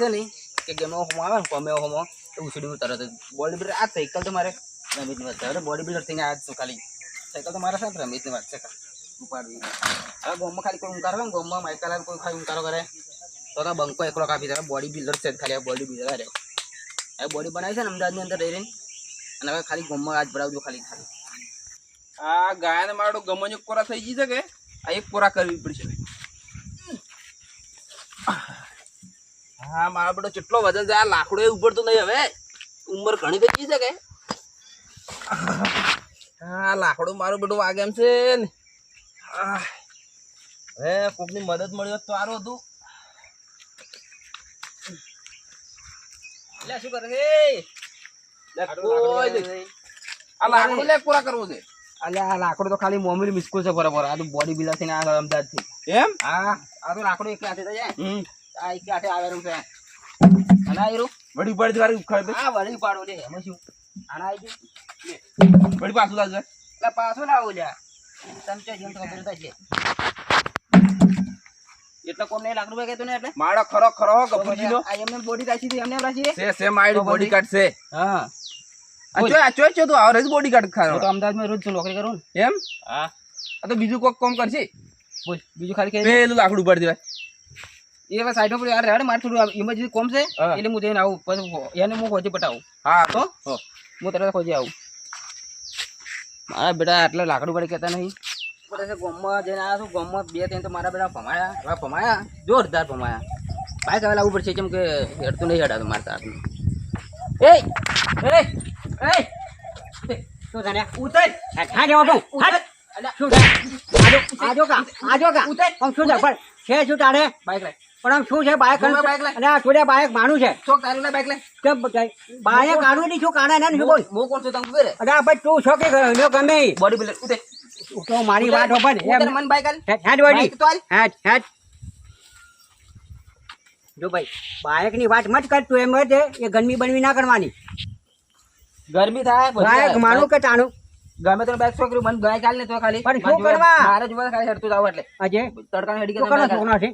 છે ને, કે ગેમો હોમો આવે ને, કોમે હોમો તો ઉછળ્યું તરત બોડી બિલ્ડર આ સાયકલ તો મારે રમિતની વાત છે. બોડી બિલ્ડર થઈને આ છું ખાલી. સાયકલ તો મારે સાથે રમિતની વાત છે. ઉપાડવી. હવે ગોમમાં ખાલી કોઈ ઊંકાર ને ગોમમાં માઇકલ કોઈ ખાલી ઊંકારો કરે. તો તો બંકો એકલો કાપી દે. બોડી બિલ્ડર છે ખાલી આ બોડી બિલ્ડર અરે હવે બોડી બનાવી છે ને અમદાવાદની અંદર રહી રહીને. અને હવે ખાલી ગોમમાં આજ ભરાવજો ખાલી ખાલી આ ગાયને મારો ગમન એક કોરા થઈ ગઈ છે કે? આ એક કોરા કરવી પડશે. હા મારા બેટો કેટલો વજન છે આ લાકડો એ ઉપડતું નહીં હવે. ઉંમર ઘણી થઈ ગઈ છે કે? હા લાકડું મારું બેટું વાગે એમ છે ને. હવે કોકની મદદ મળી હોત તો સારું હતું. એટલે શું કરે? છે. આ લાકડું લે કોરા કરવો છે. અલ્યા આ લાકડો તો ખાલી મોમીલ મિસ્કુલ છે બરાબર. આ તો બોડી બિલ્ડર થઈને આ અમદાવાદથી એમ? હા. આ તો લાકડું એક હાથે જાય. હમ. આ એક હાથે આવે છે. અને આ વડી પડતી વારી ઉખાડ દે. આ વડી ઉપાડો લે. એમાં શું? આના આવી ગયું વડી પાછું લાવજે. એટલે પાછો લાવો લ્યા તમે જેમ તો ખબર છે એટલે કોમ નહીં લાકડું ભાઈ કહેતો ને એટલે? મારો ખરો ખરો હો લો આ એમને બોડી રાખી હતી એમને એમ રાખી છે છે મારી? બોડી કાર્ડ હા. આ ચોય આ તું આવરે બોડી તો અમદાવાદમાં રોજ નોકરી કરું એમ? હા. તો બીજું કોક કામ કરશે? બોલ બીજું ખાલી કે પેલું લાકડું ઉપાડી દેવાય. એ હવે સાઈડ પર યાર રેડ માર થોડું ઇમરજન્સી કોમ છે. એટલે હું જઈને આવું. પછી એને હું ખોજી પટાવું. હા. તો? હું. તરત ખોજી આવું. મારા બેટા આટલા લાકડું પડે કહેતા નહીં. છે ગોમમાં જઈને આવ્યા છું? ગોમમાં બે ત્રણ તો મારા બેટા ભમાયા. હવે ભમાયા. જોરદાર ભમાયા. ભાઈ હવે લાવવું પડશે કેમ કે હેડતું નહીં હેડાતું મારતા હાથનું એ એ એ શું જાણ્યા ઉતર. હા જવા તું શું આજો આજો કા. આજો કા. ઉતર. પંખો જા પણ છે શું તારે? બાઈક લાય પણ આમ શું છે લાય. અને આ છોડ્યા બાયક માનું છે. તારી લે લે કેમ શું કાઢે ને શું બોલ? હું કોણ છું તને ખબર અરે ભાઈ તું છો કે ગયો ગમે. બોડી બિલ્ડર ઉતે તો મારી વાત હોભળ. ને મન બાઈક આલ હેડ હેડ તો આલ હેડ હેડ. જો ભાઈ બાયકની વાત મત કર તું એમ હોય એ ગરમી બનવી ના કરવાની. ગરમી થાય બાયક માનું કે તાનું ગમે તો બાઈક છોકરી મને ગાય ને તો ખાલી. પણ શું કરવા? મારે જોવા ખાલી હેડતું જાવ એટલે. આજે? તડકા હેડી કે છોકરો છે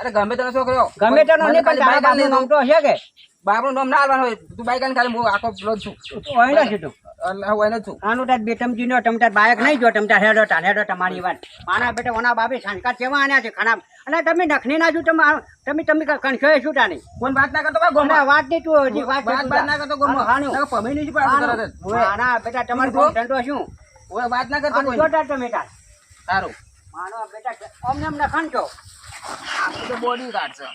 અરે ગમે તેનો છોકરો ગમે તને મને નહીં પણ તારા બાપનું નામ તો હશે કે? બાપનું નામ ના આલવાનું હોય. તું બાઈક ખાલી હું આખો પેલો છું. તું અહીં ને છે તું. આનું તાર બે નો ટમટાર બાઈક નહીં જો ટમટાર હેડો તાર હેડો તમારી વાત. માના બેટા ઓના બાપે સંસ્કાર કેવા આન્યા છે ખરાબ. અને તમે નખની ના જો તમે તમે તમે કણછો શું તાની કોણ વાત ના કરતો ભાઈ ગોમા? ગોમા વાત નહીં તું હજી વાત વાત વાત ના કરતો ગોમા? હાનું. નકર પમીની જ પાડું તરત જ. ઓવે. માના બેટા તમારે ધંધો શું? ઓવે, વાત ના કરતો કોઈ. જોતા ટમેટા સારું. માનો બેટા અમને અમને ખંચો આપણે તો બોડી કાર્ડ છે.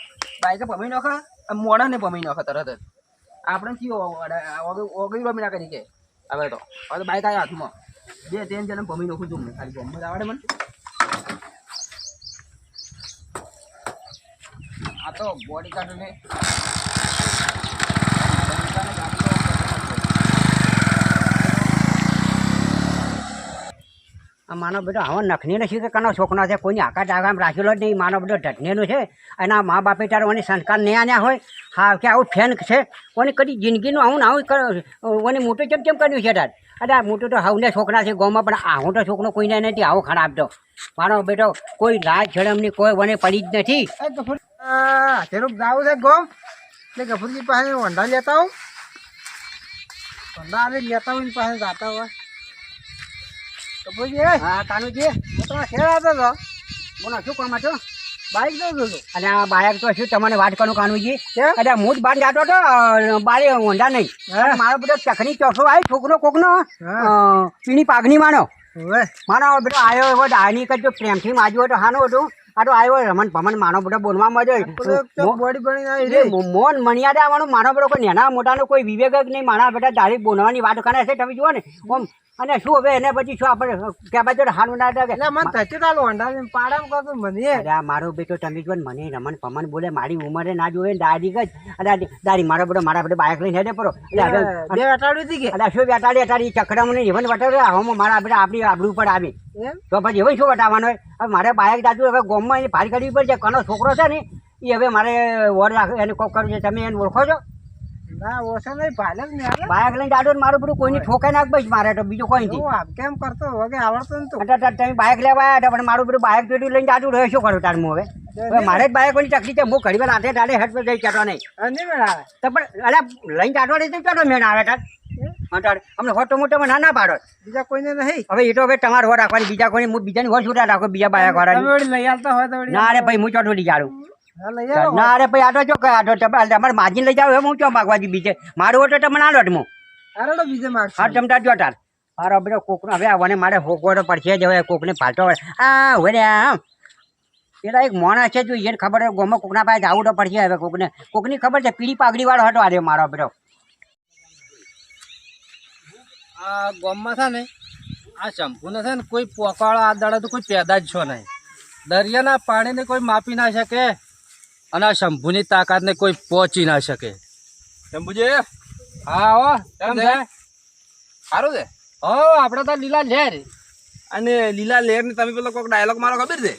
બાઈકે પમી નાખે? આમ ને પમી નખા તરત જ. આપણે કયો ઓગળી ના કરી કે? હવે તો. હવે તો બાઈક આવ્યા હાથમાં. બે, ત્રણ જણ ભમી નાખું છું મને ખાલી ગમત આવડે મને. આ તો બોડી કાર્ડ ને આ માનો બેટો હવે નખની નથી કે કનો છોકરો છે, કોઈની આકાશ આગામ રાખેલો જ નહીં, માનો બધો ઢટનેનું છે. એના મા બાપે ત્યારે ઓની સંસ્કાર નહીં આન્યા હોય, હા, કે આવું ફેન છે કોની કદી જિંદગીનું આવું આવું ઓની મોટું કેમ કેમ કર્યું છે દાદ અરે મોટું તો હવને છોકરા છે ગામમાં, પણ આવું તો છોકરો કોઈને નથી, આવો ખરાબ તો. મારો બેટો, કોઈ રાજ જડમની કોઈ વને પડી જ નથી. તેનું જાવું છે ગોમ. એટલે ગફુરજી પાસે વંડા લેતા આવું. વંડા આલે લેતા હોય પાસે જાતા હોય ગફુરજી હા કાનુજી હું તમારે ખેર આવતો હતો. બોલો શું કામ છો છું અને આ બાયક તો શું તમને વાત કરું કાનુજી? અરે હું જ બાર જાતો હતો બારે ઊંડા નહીં. મારો બધો ચકની ચોસો આવી છોકરો કોકનો. પીણી પાઘની માનો માનો બધો આવ્યો એવો ડાયની કરજો પ્રેમથી માજ્યો હતો હાનું હતું. આ તો આવ્યો રમણ ભમણ માનો બધો બોલવા મળ્યો મોન મણિયાદા માનો માનો બધો કોઈ નેના મોટાનો કોઈ વિવેક જ નહીં મારા બેટા ડાયરેક્ટ બોલવાની વાત કરે છે તમે જુઓ ને. ઓમ અને શું હવે એને પછી શું આપણે કે બાજુ હાનું ના લાગે એટલે મને થતી તાલો ને પાડામાં કરતું મને. અરે મારો બેટો તમે જો મને રમણ પમન બોલે મારી ઉંમરે ના જોવે દાદી જ અરે દાદી મારો બેટો મારા બેટો બાયક લઈને હેડે પરો. એટલે બે અટાડી હતી કે? અરે શું બેટાડી અટાડી ચક્રમ ને જીવન વટાડે હમ મારા બેટા આપણી આબરૂ પર આવી. તો પછી હવે શું વટાવવાનો હવે મારે બાયક દાદુ હવે ગોમમાં એની ભારી કાઢવી પડશે. કનો છોકરો છે ને એ હવે મારે વોર રાખ એને કોક કરવું છે. તમે એને ઓળખો છો? હાલે. લઈને દાદુ મારું બધું કોઈની ઠોકાઈ નાખ બસ મારે તો બીજું કોઈ નથી આમ કેમ કરતો? વગે આવડતું ને તમે બાઇક લેવા આવ્યા હતા પણ મારું બધું બાઇક પેટું લઈને દાદુ રહ્યો શું કરું તાર હું હવે? મારે જ બાયકોની તકલીફ છે હું ઘડી વાર હાથે ડાલે હેઠ પર જઈ ચાટવા નહીં. નહીં મેળ આવે. તો પણ અરે લઈને ચાટવા નહીં ચાટો મેં આવે તાર? તાર અમને હોટો મોટામાં ના ના પાડો. બીજા કોઈને નહીં? હવે એ તો હવે તમારે હો રાખવાની બીજા કોઈ હું બીજાની હો છૂટા રાખો બીજા બાયા તમે વાળા લઈ આવતા હોય તો ના અરે ભાઈ હું ચોટો લઈ જાડું આવો ના અરે ભાઈ આટો ચો આટો તમારે તમારે માજીને લઈ જાવ હું ચો માગવા દી બીજે. મારું ઓટો તમને લોટ હું. હાલો તો બીજે માગશું. હા ચમટા જો મારો બધો કોકનો હવે આવવાને મારે હોકવાડો પડશે જ હવે કોકને હોય. આ હવે આમ. પેલા એક માણસ છે જો એને ખબર ગોમાં કોકના પાસે તો પડશે હવે કોકને. કોકની ખબર છે પીળી પાઘડી વાળો હતો આજે મારો બધો આ ગામમાં છે ને આ શંભુને છે ને કોઈ પોકાળો આ દાડા તો કોઈ પેદા જ છો નહીં. દરિયાના પાણીને કોઈ માપી ના શકે અને આ શંભુની તાકાતને કોઈ પહોંચી ના શકે. શંભુજી? હા હો કેમ છે? સારું છે? હો આપણે તો લીલા લહેર અને લીલા લેર ને તમે પેલો કોઈક ડાયલોગ મારો ખબર છે?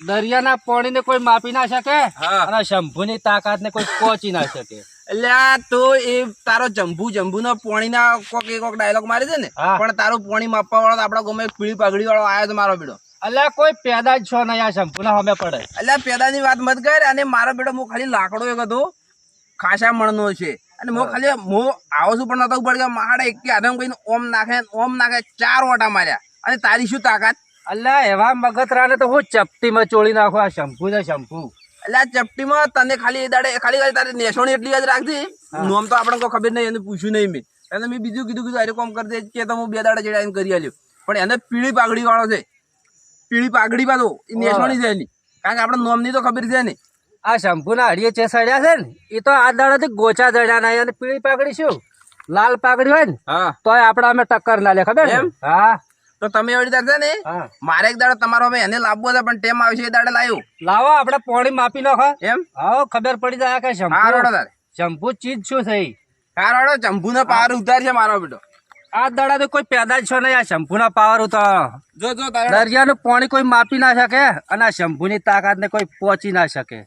દરિયાના પાણીને કોઈ માપી ના શકે. અને શંભુની તાકાતને કોઈ પહોંચી ના શકે. એટલે આ તો એ તારો જંબુ જંબુ નો પોણી ના કોક કોક ડાયલોગ મારે છે ને પણ તારું પોણી માપવા વાળો આપડા ગમે પીળી પાઘડી વાળો આવ્યો તો મારો બેડો. અલ્યા કોઈ પેદા જ છો નહીં આ શંભુના સામે પડે. આ પેદાની વાત મત કર અને મારો બેટો હું ખાલી લાકડો એક હતો ખાસા મણનો છે. અને મો ખાલી મો આવો છું પણ નતો પડે મારે એક આદમ કહીને ઓમ નાખે ઓમ નાખે ચાર ઓટા માર્યા. અને તારી શું તાકાત? અલ્યા એવા મગતરાને તો હું ચપટીમાં ચોળી નાખો આ શંભુ ને શંભુ. એટલે ચપટી ચપટીમાં તને ખાલી દાડે ખાલી ખાલી તારી નેસોણી એટલી જ રાખતી નોમ તો આપણને કોઈ ખબર નહીં એને પૂછ્યું નહીં મેં. એને મેં બીજું કીધું કીધું અરે કોમ કરી દે કે તો હું બે દાડા જેડા એમ કરી આલ્યો. પણ એને પીળી પાઘડી વાળો છે. પીળી પાઘડી પાછો એ નેસોણી છે એની. કારણ કે આપણે નોમની તો ખબર છે ને. આ શંભુના હડીએ છે સડ્યા છે ને એ તો આ દાડાથી ગોચા જડ્યા નહીં. અને પીળી પાઘડી શું? લાલ પાઘડી હોય ને હા. તોય આપણે અમે ટક્કર ના લે ખબર એમ? હા. તો તમે એવી રીતે છે ને મારે એક દાડો તમારો હવે એને લાવવો છે પણ ટેમ આવશે એ દાડે લાવ્યું લાવો આપણે પોણી માપી નાખો. એમ? હા ખબર પડી જાય કે હા શંભુ તારે. શંભુ ચીજ શું થઈ? કારણ હા નો પાવર ઉતાર છે મારો બેટો. આ દાડા તો કોઈ પેદા જ છો નહીં આ શંભુના પાવર ઉતાર. જો જો દરિયાનું પાણી કોઈ માપી ના શકે અને આ તાકાત ને કોઈ પહોંચી ના શકે.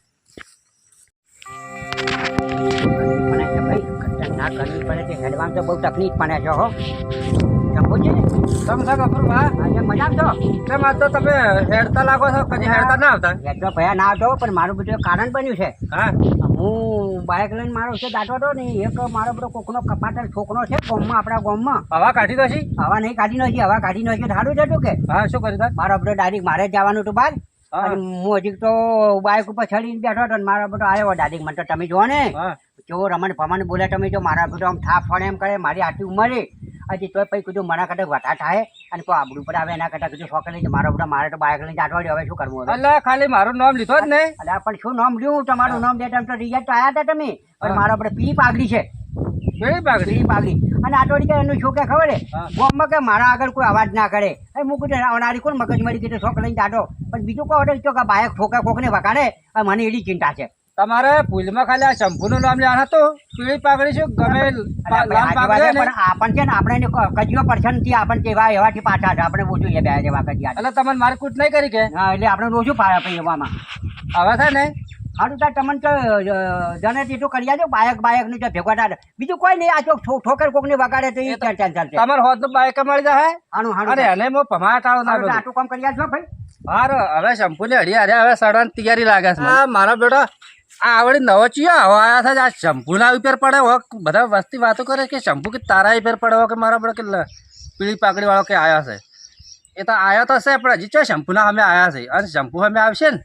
ખતરનાક કરવી પડે છે હેડવાન તો બહુ તકલીફ પડે છે હો. ને તમે શું ખબર આજે મજા આવતો કેમ આ તો તમે હેડતા લાગો છો? કદી હેડતા ના આવતા? ભયા ના આવતો પણ મારું બધું કારણ બન્યું છે. હા. હું બાઇક લઈને મારો છે દાટો હતો ને એક મારો બધો કોકનો કપાટર છોકરો છે ગામમાં આપણા ગામમાં. હવા કાઢી દો હવા નહીં કાઢી નથી હવા કાઢી નથી સારું જતું કે. હા શું કરી મારો બધો ડાયરેક્ટ મારે જવાનું હતું બહાર. હું. હજી તો બાઇક ઉપર ચડીને બેઠો હતો મારો બધો આવ્યો ડાયરેક્ટ મને તો તમે જો ને. જો રમણ ભમણ બોલે તમે જો મારા બધો આમ થાપ ફળે એમ કરે મારી આટલી ઉંમરે. હજી તોય પછી કીધું મારા કરતા વધારે થાય અને કોઈ આબડું પર આવે એના કરતા કીધું શોખ લઈને મારો બધા મારે તો બાઇક લઈને જાટવાડ્યો હવે શું કરવું એટલે ખાલી મારું નામ લીધો જ નહીં. એટલે પણ શું નામ લ્યું તમારું નામ દેતા તો રિઝલ્ટ તો આવ્યા હતા તમે. પણ મારો આપણે પી પાઘડી છે. પાઘડી પાઘડી અને આટોડી કે એનું શું કે ખબર હે. કે મારા આગળ કોઈ અવાજ ના કરે. એ મૂકું આવનારી કોણ મગજ મરી કીધું શોખ લઈને જાટો પણ બીજું કોઈ ઓર્ડર કે બાયક ફોકે કોકને વગાડે મને એડી ચિંતા છે. તમારે ભૂલમાં ખાલી આ શંભુનું નામ લેવાનું હતું. પીળી પાઘડી શું? ગમે પણ આપણ છે ને આપણે કજીઓ પડશે નથી આપણ કેવા એવાથી પાછા છે. આપણે ઓછું એ બે જેવા કજિયા એટલે તમને મારી કૂટ નહીં કરી કે? હા એટલે આપણે ઓછું પાયા પછી એવામાં. હવે છે ને? સારું તાર તમને તો જને તેટલું કરી આજો બાયક બાયકનું ભેગા થાય. બીજું કોઈ નહીં આ ચોક ઠો- ઠોકર કોક ને વગાડે તો એ ચાલ ચાલ ચાલશે તમારે હોતનું બાયક મળી જાય હાનું હાનું અરે એને ના તો બધું. આટલું કામ કરી આજો ભાઈ. હારો હવે શંપુ ને હડી અરે હવે સડવાની તૈયારી લાગે છે મારા મારો બેટો આ આવડી નવો ચિયો, હવે આયા છે આ શંભુના ઉપર પડે હો. બધા વસ્તી વાતો કરે કે શંભુ કે તારા ઉપર પડે હો કે મારા પડે કે પીળી પાકડી વાળો કે આવ્યા છે એ તો આવ્યો તો છે પણ હજી ચો શંભુના અમે આવ્યા છે અને શંભુ અમે આવશે ને,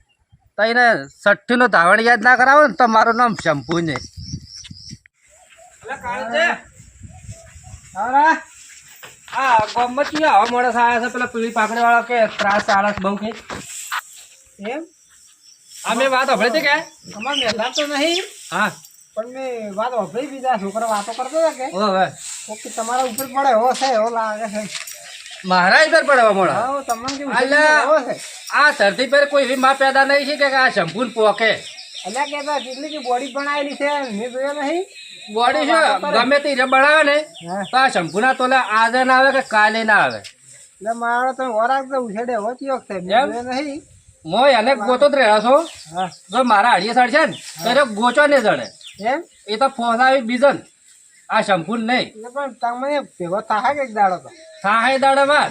તો એને સઠ્ઠી નો ધાવણ યાદ ના કરાવો ને, તો મારું નામ શંભુ ને હા ગમત આવા માણસ આવ્યા છે પેલા પીળી પાકડી વાળો કે ત્રાસ આળસ બહુ કે એમ? અમે વાત સાંભળી હતી કે? અમાર મેલા તો નહીં હા. પણ મેં વાત વાપરી બીજા છોકરા વાતો કરતો હતા કે હવે. કોક તમારા ઉપર પડે હો છે એવો લાગે છે. મારા ઉપર પડવા મોડા હા તમને કેવું એટલે છે? આ ધરતી પર કોઈ એવી માં પેદા નહીં છે કે આ શંભુ પોકે? એટલે કેતા કેટલી કે બોડી બનાવેલી છે મેં જોયો નહીં. બોડી છે ગમે તે બનાવે ને તો આ શંભુ ના તોલે આજે ના આવે કે કાલે ના આવે? એટલે મારો તો વરાક તો ઉછેડે હોતી વખતે મેં જોયો નહીં. મોય એને ગોતો જ રહ્યા છો જો મારા હાડીએ સાડ છે ને ત્યારે ગોચો ને જડે એમ? એ તો ફોસાવી બીજન. આ શંભુ નહીં. પણ તમને ભેગો થાય કે દાડો તો? થાય દાડામાં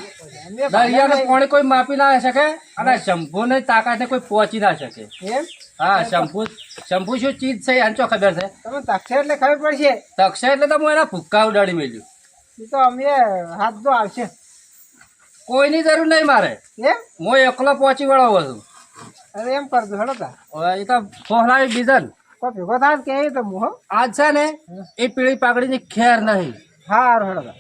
દરિયાનું પાણી કોઈ માપી ના શકે અને શંભુ ને તાકાતે કોઈ પહોંચી ના શકે. એમ? હા શંભુ શંભુ શું ચીજ છે આને ચો ખબર છે? તમે તકશે એટલે ખબર પડશે. તક્ષય એટલે તો હું એના ભૂક્કા ઉડાડી મેલ્યું. તો અમે હાથ તો આવશે. કોઈની જરૂર નહીં મારે. એમ હું એકલો પહોંચી વળો છું. અરે એમ કરજો હેડો તા. એ તો ફોહલાવી બીજન. કોઈ ભેગો થાય કે તો આજ છે ને એ પીળી પાકડીની ખેર નહીં. હા હેડો તા.